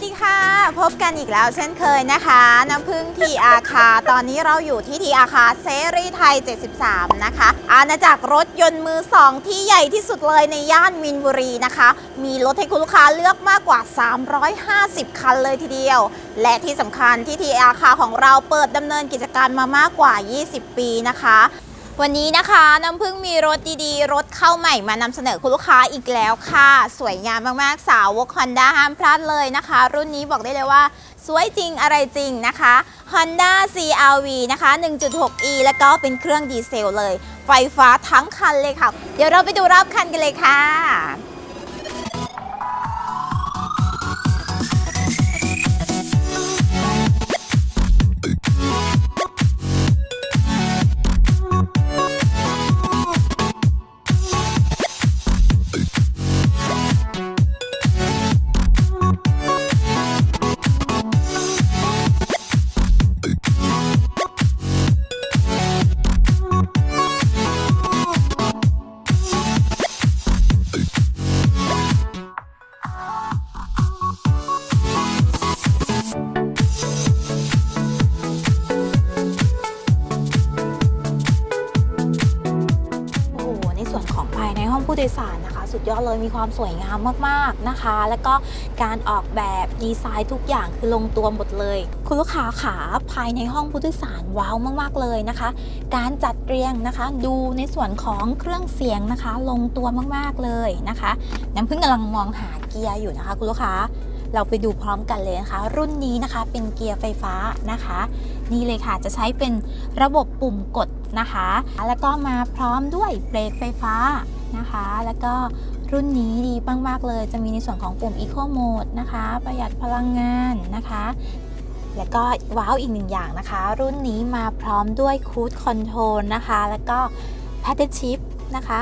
สดีค่ะ พบกันอีกแล้วเช่นเคยนะคะ น้ำพึ่งทีอาคา ตอนนี้เราอยู่ที่ทีอาคาเซรีไทย 73 นะคะ อาณาจักรรถยนต์มือสองที่ใหญ่ที่สุดเลยในย่านมินบุรีนะคะ มีรถให้คุณลูกค้าเลือกมากกว่า 350 คันเลยทีเดียว และที่สำคัญที่ทีอาคาของเราเปิดดำเนินกิจการมามากกว่า 20 ปีนะคะ วันนี้นะคะน้ำพึ่งมีรถดีๆ รถเข้าใหม่มานำเสนอคุณลูกค้าอีกแล้วค่ะ สวยงามมากๆ สาววกฮอนด้าห้ามพลาดเลยนะคะ รุ่นนี้บอกได้เลยว่า สวยจริงอะไรจริงนะคะ Honda CRV นะคะ 1.6e แล้วก็เป็นเครื่องดีเซลเลย ไฟฟ้าทั้งคันเลยค่ะ เดี๋ยวเราไปดูรอบคันกันเลยค่ะ ดยสารนะคะ สุดยอดเลยมีความสวยงามมากๆนะคะ แล้วก็การออกแบบดีไซน์ทุกอย่างคือลงตัวหมดเลย คุณลูกค้าขาภายในห้องผู้โดยสารว้าวมากๆเลยนะคะ การจัดเรียงนะคะ ดูในส่วนของเครื่องเสียงนะคะ ลงตัวมากๆเลยนะคะน้ำพึ่งกำลังมองหาเกียร์อยู่นะคะคุณลูกค้าเราไปดูพร้อมกันเลยนะคะ รุ่นนี้นะคะเป็นเกียร์ไฟฟ้านะคะ นี่เลยค่ะจะใช้เป็นระบบปุ่มกดนะคะ แล้วก็มาพร้อมด้วยเบรกไฟฟ้า นะคะ แล้วก็รุ่นนี้ดีมากๆเลย จะมีในส่วนของปุ่ม Eco Mode นะคะ ประหยัดพลังงานนะคะ แล้วก็ว้าวอีกหนึ่งอย่างนะคะ รุ่นนี้มาพร้อมด้วย Cruise Control นะคะ แล้วก็ Paddle Shift นะคะ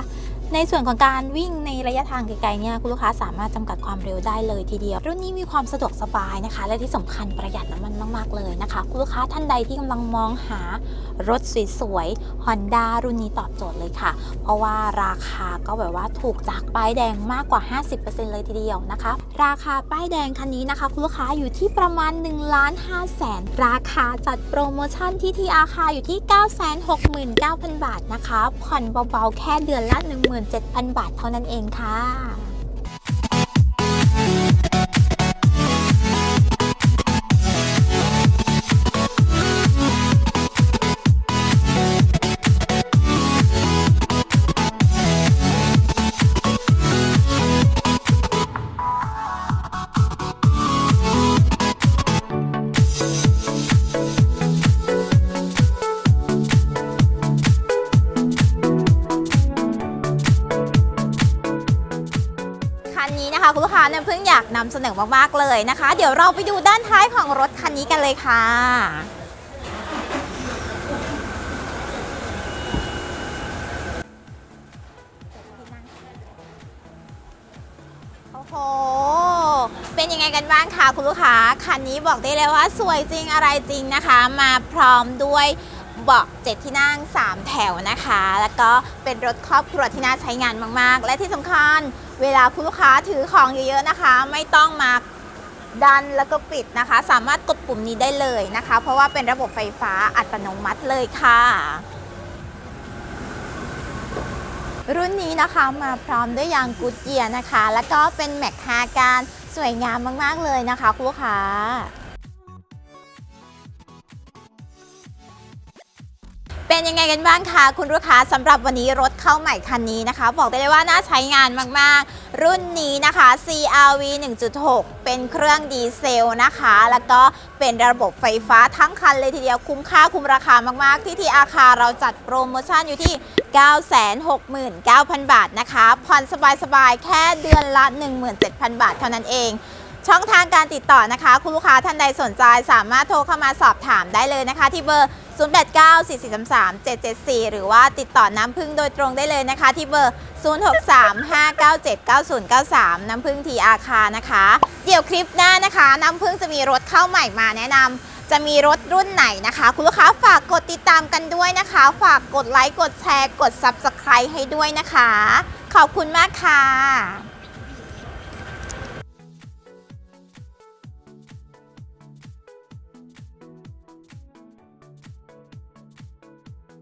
ในส่วนของการวิ่งในระยะทางไกลๆเนี่ยคุณลูกค้าสามารถจำกัดความเร็วได้เลยทีเดียว รุ่นนี้มีความสะดวกสบายนะคะ และที่สำคัญประหยัดน้ำมันมากๆเลยนะคะ คุณลูกค้าท่านใดที่กำลังมองหารถสวยๆ Honda รุ่นนี้ตอบโจทย์เลยค่ะ เพราะว่าราคาก็แบบว่าถูกจากป้ายแดงมากกว่า 50%เลยทีเดียวนะคะ ราคาป้ายแดงคันนี้นะคะ คุณลูกค้าอยู่ที่ประมาณ1ล้าน5แสนราคาจัดโปรโมชั่นที่ทีอาคาอยู่ที่ 969,000 บาทนะคะผ่อนเบาๆแค่เดือนละ17,000 บาทเท่านั้นเองค่ะ ค้าเพิ่งอยากนำเสนอมากๆเลยนะคะ เดี๋ยวเราไปดูด้านท้ายของรถคันนี้กันเลยค่ะโอ้โหเป็นยังไงกันบ้างคะคุณลูกค้าคันนี้บอกได้เลยว่าสวยจริงอะไรจริงนะคะ มาพร้อมด้วยเบาะเจ็ดที่นั่ง 3 แถวนะคะ แล้วก็เป็นรถครอบครัวที่น่าใช้งานมาก ๆ และที่สำคัญ เวลาคุณลูกค้าถือของเยอะๆนะคะ ไม่ต้องมาดันแล้วก็ปิดนะคะ สามารถกดปุ่มนี้ได้เลยนะคะ เพราะว่าเป็นระบบไฟฟ้าอัตโนมัติเลยค่ะ รุ่นนี้นะคะมาพร้อมด้วยยางกูดเยียร์นะคะ แล้วก็เป็นแม็กฮาการสวยงามมากๆเลยนะคะคุณลูกค้า เป็นยังไงกันบ้างคะคุณลูกค้าสำหรับวันนี้รถเข้าใหม่คันนี้นะคะ บอกได้เลยว่าน่าใช้งานมากๆ รุ่นนี้นะคะ CRV 1.6 เป็นเครื่องดีเซลนะคะ แล้วก็เป็นระบบไฟฟ้าทั้งคันเลยทีเดียวคุ้มค่าคุ้มราคามากๆ ที่ที่อาคาเราจัดโปรโมชั่นอยู่ที่ 969,000 บาทนะคะ ผ่อนสบายๆ แค่เดือนละ 17,000 บาทเท่านั้นเองช่องทางการติดต่อนะคะ คุณลูกค้าท่านใดสนใจสามารถโทรเข้ามาสอบถามได้เลยนะคะ ที่เบอร์ 0894433774 หรือว่าติดต่อน้ำพึ่งโดยตรงได้เลยนะคะ ที่เบอร์ 0635979093 น้ำพึ่งทีอาคานะคะ เดี๋ยวคลิปหน้านะคะ น้ำพึ่งจะมีรถเข้าใหม่มาแนะนำจะมีรถรุ่นไหนนะคะ คุณลูกค้าฝากกดติดตามกันด้วยนะคะ ฝากกดไลค์ กดแชร์ กด Subscribe ให้ด้วยนะคะ ขอบคุณมากค่ะ